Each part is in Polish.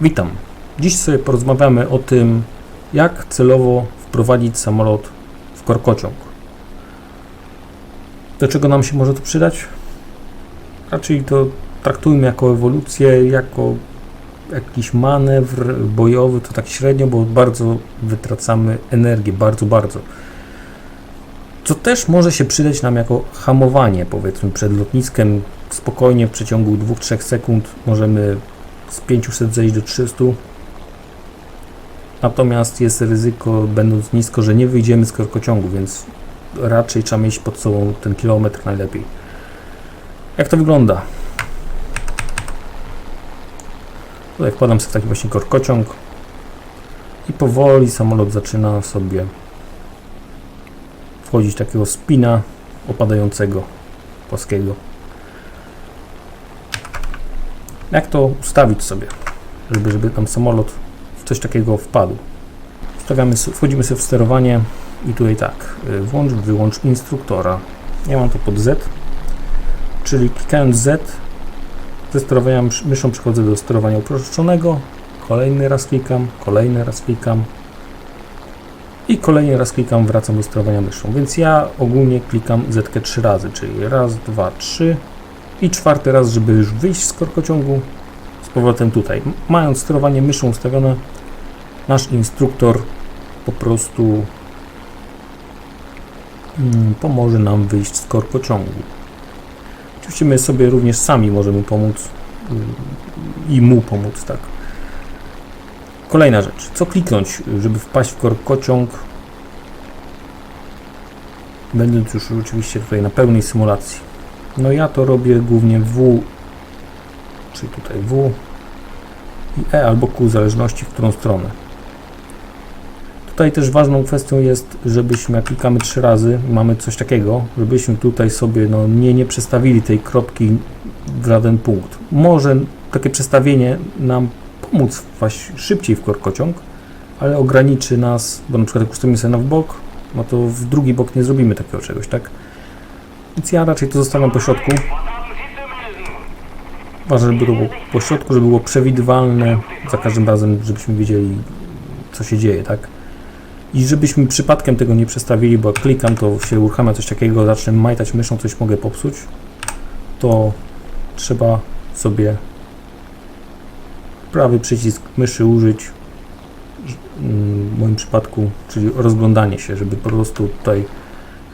Witam. Dziś sobie porozmawiamy o tym, jak celowo wprowadzić samolot w korkociąg. Do czego nam się może to przydać? Raczej to traktujmy jako ewolucję, jako jakiś manewr bojowy, to tak średnio, bo bardzo wytracamy energię, bardzo, bardzo. Co też może się przydać nam jako hamowanie, powiedzmy, przed lotniskiem. Spokojnie w przeciągu 2-3 sekund możemy z 500 zejść do 300. Natomiast jest ryzyko, będąc nisko, że nie wyjdziemy z korkociągu, więc raczej trzeba mieć pod sobą ten kilometr najlepiej. Jak to wygląda? Tutaj wkładam sobie taki właśnie korkociąg i powoli samolot zaczyna sobie wchodzić takiego spina opadającego płaskiego. Jak to ustawić sobie, żeby, żeby tam samolot w coś takiego wpadł? Ustawiamy, wchodzimy sobie w sterowanie i tutaj tak, y, włącz, wyłącz instruktora. Ja mam to pod Z, czyli klikając Z, ze sterowania mysz- myszą przechodzę do sterowania uproszczonego, kolejny raz klikam, kolejny raz klikam i kolejny raz klikam, wracam do sterowania myszą. Więc ja ogólnie klikam Z trzy razy, czyli raz, dwa, trzy, i czwarty raz, żeby już wyjść z korkociągu z powrotem tutaj. Mając sterowanie myszą ustawione, nasz instruktor po prostu mm, pomoże nam wyjść z korkociągu. Oczywiście my sobie również sami możemy pomóc mm, i mu pomóc, tak. Kolejna rzecz. Co kliknąć, żeby wpaść w korkociąg, będąc już oczywiście tutaj na pełnej symulacji. No ja to robię głównie W, czyli tutaj W i E albo Q, w zależności w którą stronę. Tutaj też ważną kwestią jest, żebyśmy jak klikamy trzy razy, mamy coś takiego, żebyśmy tutaj sobie no, nie, nie przestawili tej kropki w żaden punkt. Może takie przestawienie nam pomóc wpaść szybciej w korkociąg, ale ograniczy nas, bo na przykład jak ustawimy sobie na w bok, no to w drugi bok nie zrobimy takiego czegoś, tak? Więc ja raczej to zostawiam po środku. Ważne, żeby to było po środku, żeby było przewidywalne za każdym razem, żebyśmy wiedzieli, co się dzieje, tak? I żebyśmy przypadkiem tego nie przestawili, bo jak klikam, to się uruchamia coś takiego, zacznę majtać myszą, coś mogę popsuć, to trzeba sobie prawy przycisk myszy użyć, w moim przypadku, czyli rozglądanie się, żeby po prostu tutaj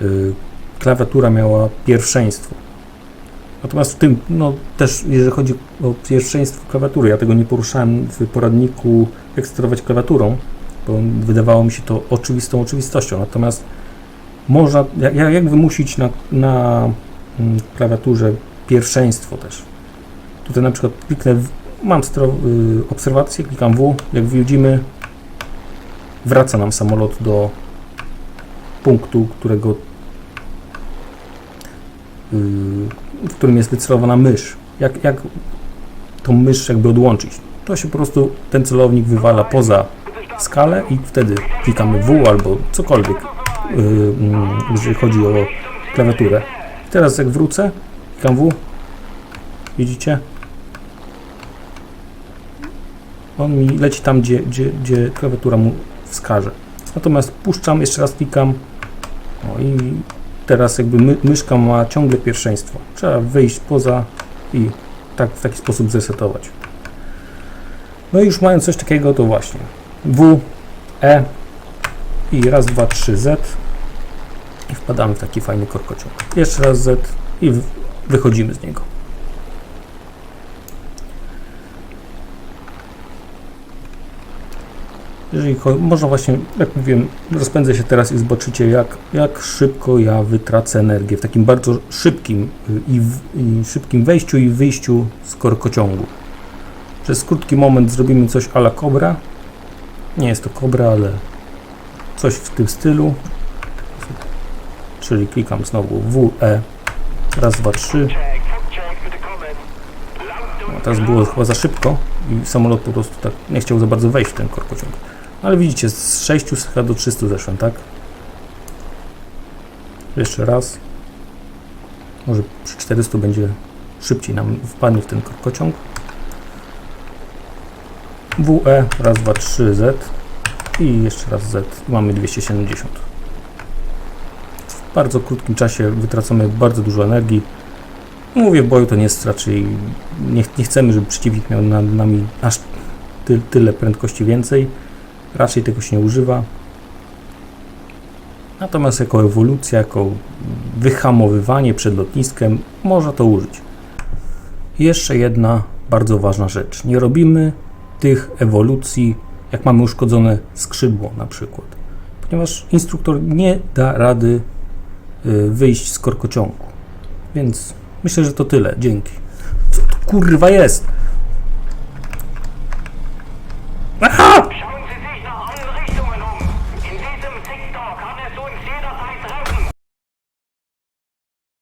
y, klawiatura miała pierwszeństwo. Natomiast w tym, no też jeżeli chodzi o pierwszeństwo klawiatury, ja tego nie poruszałem w poradniku jak sterować klawiaturą, bo wydawało mi się to oczywistą oczywistością. Natomiast można, jak, jak wymusić na, na mm, klawiaturze pierwszeństwo też. Tutaj na przykład kliknę, w, mam y, obserwację, klikam W, jak widzimy wraca nam samolot do punktu, którego w którym jest wycelowana mysz. Jak, jak tą mysz jakby odłączyć? To się po prostu ten celownik wywala poza skalę i wtedy klikamy W albo cokolwiek, y, mm, jeżeli chodzi o klawiaturę. Teraz jak wrócę, klikam W, widzicie? On mi leci tam, gdzie, gdzie, gdzie klawiatura mu wskaże. Natomiast puszczam, jeszcze raz klikam o, i teraz jakby my, myszka ma ciągle pierwszeństwo. Trzeba wyjść poza i tak w taki sposób zresetować. No i już mając coś takiego, to właśnie W, E i raz, dwa, trzy Z i wpadamy w taki fajny korkociąg. Jeszcze raz Z i wychodzimy z niego. Jeżeli można właśnie, jak mówiłem, rozpędzę się teraz i zobaczycie, jak, jak szybko ja wytracę energię w takim bardzo szybkim y, i, w, i szybkim wejściu i wyjściu z korkociągu. Przez krótki moment zrobimy coś ala Cobra. Nie jest to Cobra, ale coś w tym stylu. Czyli klikam znowu W, E, raz, dwa, trzy. No, teraz było chyba za szybko i samolot po prostu tak nie chciał za bardzo wejść w ten korkociąg. Ale widzicie, z 600 chyba do 300 zeszłem, tak? Jeszcze raz. Może przy 400 będzie szybciej nam wpadnie w ten korkociąg. WE, raz, dwa, trzy, Z i jeszcze raz Z. Mamy 270. W bardzo krótkim czasie wytracamy bardzo dużo energii. Mówię, w boju to nie jest raczej, nie, nie chcemy, żeby przeciwnik miał nad nami aż ty, tyle prędkości więcej. Raczej tego się nie używa. Natomiast jako ewolucja, jako wyhamowywanie przed lotniskiem można to użyć. Jeszcze jedna bardzo ważna rzecz. Nie robimy tych ewolucji, jak mamy uszkodzone skrzydło na przykład, ponieważ instruktor nie da rady y, wyjść z korkociągu. Więc myślę, że to tyle. Dzięki. Co to kurwa jest? Aha!